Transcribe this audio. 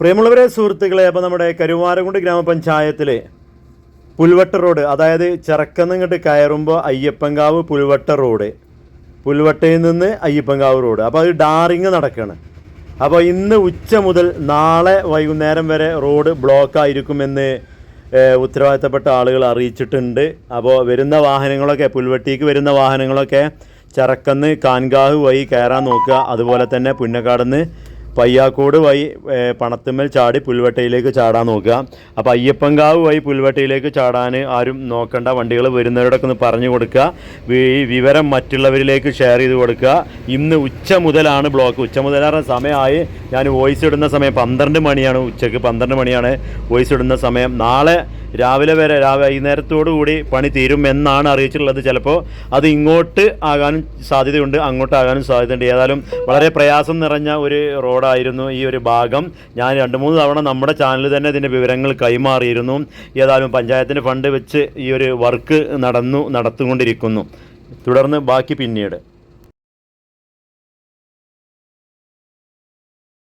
പ്രിയമുള്ളവരെ സുഹൃത്തുക്കളെ അപ്പോൾ നമ്മുടെ കരുവാരകുണ്ട് ഗ്രാമപഞ്ചായത്തിൽ പുൽവട്ട റോഡ് അതായത് ചിറക്കന്നിങ്ങോട്ട് കയറുമ്പോൾ അയ്യപ്പങ്കാവ് പുൽവട്ട റോഡ് പുൽവട്ടയിൽ നിന്ന് അയ്യപ്പങ്കാവ് റോഡ്. അപ്പോൾ അത് ഡാറിങ് നടക്കുകയാണ് അപ്പോൾ ഇന്ന് ഉച്ച മുതൽ നാളെ വൈകുന്നേരം വരെ റോഡ് ബ്ലോക്ക് ആയിരിക്കുമെന്ന് ഏഹ്, ഉത്തരവാദിത്തപ്പെട്ട ആളുകൾ അറിയിച്ചിട്ടുണ്ട്. അപ്പോൾ വരുന്ന വാഹനങ്ങളൊക്കെ പുൽവട്ടിക്ക് വരുന്ന വാഹനങ്ങളൊക്കെ ചിറക്കന്ന് കാൻകാഹ് വഴി കയറാൻ നോക്കുക. അതുപോലെ തന്നെ പുന്നക്കാടുന്ന് പയ്യാക്കോട് വഴി പണത്തുമ്മൽ ചാടി പുൽവട്ടയിലേക്ക് ചാടാൻ നോക്കുക. അപ്പോൾ അയ്യപ്പങ്കാവ് വഴി പുൽവട്ടയിലേക്ക് ചാടാൻ ആരും നോക്കണ്ട. വണ്ടികൾ വരുന്നവരോടൊക്കെ ഒന്ന് പറഞ്ഞു കൊടുക്കുക. ഈ വിവരം മറ്റുള്ളവരിലേക്ക് ഷെയർ ചെയ്ത് കൊടുക്കുക. ഇന്ന് ഉച്ച മുതലാണ് ബ്ലോക്ക്. ഉച്ച മുതലാണ് സമയമായി. ഞാൻ വോയിസ് ഇടുന്ന സമയം പന്ത്രണ്ട് മണിയാണ്. ഉച്ചയ്ക്ക് പന്ത്രണ്ട് മണിയാണ് വോയിസ് ഇടുന്ന സമയം. നാളെ രാവിലെ വരെ വൈകുന്നേരത്തോടു കൂടി പണി തീരും എന്നാണ് അറിയിച്ചിട്ടുള്ളത്. ചിലപ്പോൾ അത് ഇങ്ങോട്ട് ആകാനും സാധ്യതയുണ്ട് അങ്ങോട്ടാകാനും സാധ്യതയുണ്ട്. ഏതായാലും വളരെ പ്രയാസം നിറഞ്ഞ ഒരു റോഡായിരുന്നു ഈ ഒരു ഭാഗം. ഞാൻ രണ്ട് മൂന്ന് തവണ നമ്മുടെ ചാനൽ തന്നെ ഇതിന്റെ വിവരങ്ങൾ കൈമാറിയിരുന്നു. ഏതായാലും പഞ്ചായത്തിന്റെ ഫണ്ട് വെച്ച് ഈ ഒരു വർക്ക് നടന്നു നടത്തുകൊണ്ടിരിക്കുന്നു തുടർന്ന് ബാക്കി പിന്നീട്.